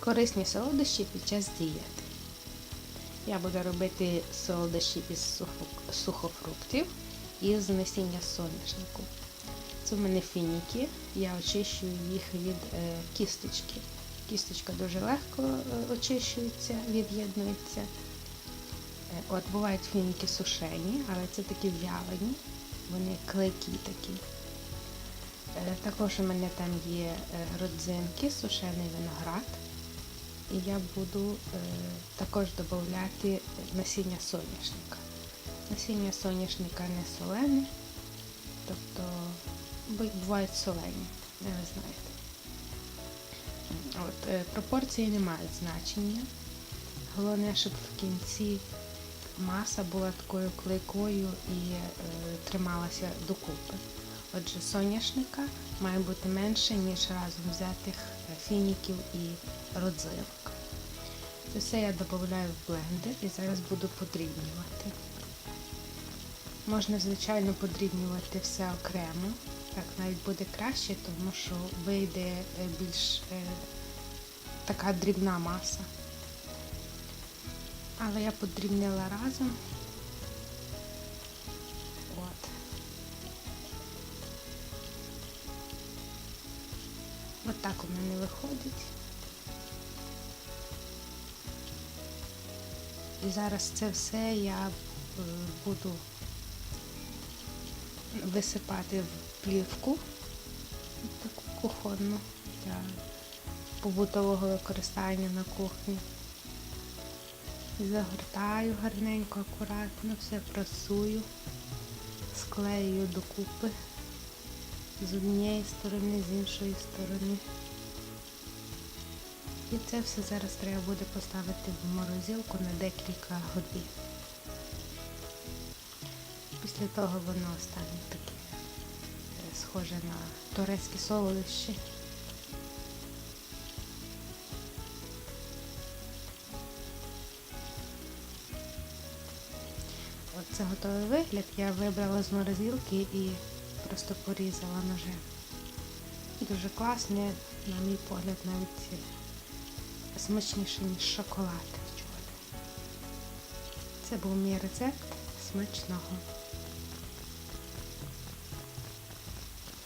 Корисні солодощі під час дієти. Я буду робити солодощі із сухофруктів і з насіння соняшнику. Це в мене фініки, я очищую їх від е, кісточки. Кісточка дуже легко е, очищується, від'єднується. Е, От бувають фініки сушені, але це такі в'ялені, вони клейкі такі. Також у мене там є родзинки, сушений виноград. І я буду е, також додати насіння соняшника. Насіння соняшника не солене, тобто бувають солені, не ви знаєте. От, е, пропорції не мають значення. Головне, щоб в кінці маса була такою клейкою і е, трималася докупи. Отже, соняшника має бути менше, ніж разом взятих фініків і родзинок. Це все я додаю в блендер і зараз буду подрібнювати. Можна, звичайно, подрібнювати все окремо. Так навіть буде краще, тому що вийде е, більш е, така дрібна маса. Але я подрібнила разом. От у мене виходить. І зараз це все я е, буду висипати в плівку таку кухонну для побутового використання на кухні. Загортаю гарненько, акуратно, все прасую, склею докупи з однієї сторони, з іншої сторони. І це все зараз треба буде поставити в морозилку на декілька годин. Після того воно стане таке схоже на турецькі солодощі. От це готовий вигляд. Я вибрала з морозилки і просто порізала ножи. Дуже класне, на мій погляд, навіть смачніше, ніж шоколад. Це був мій рецепт смачного.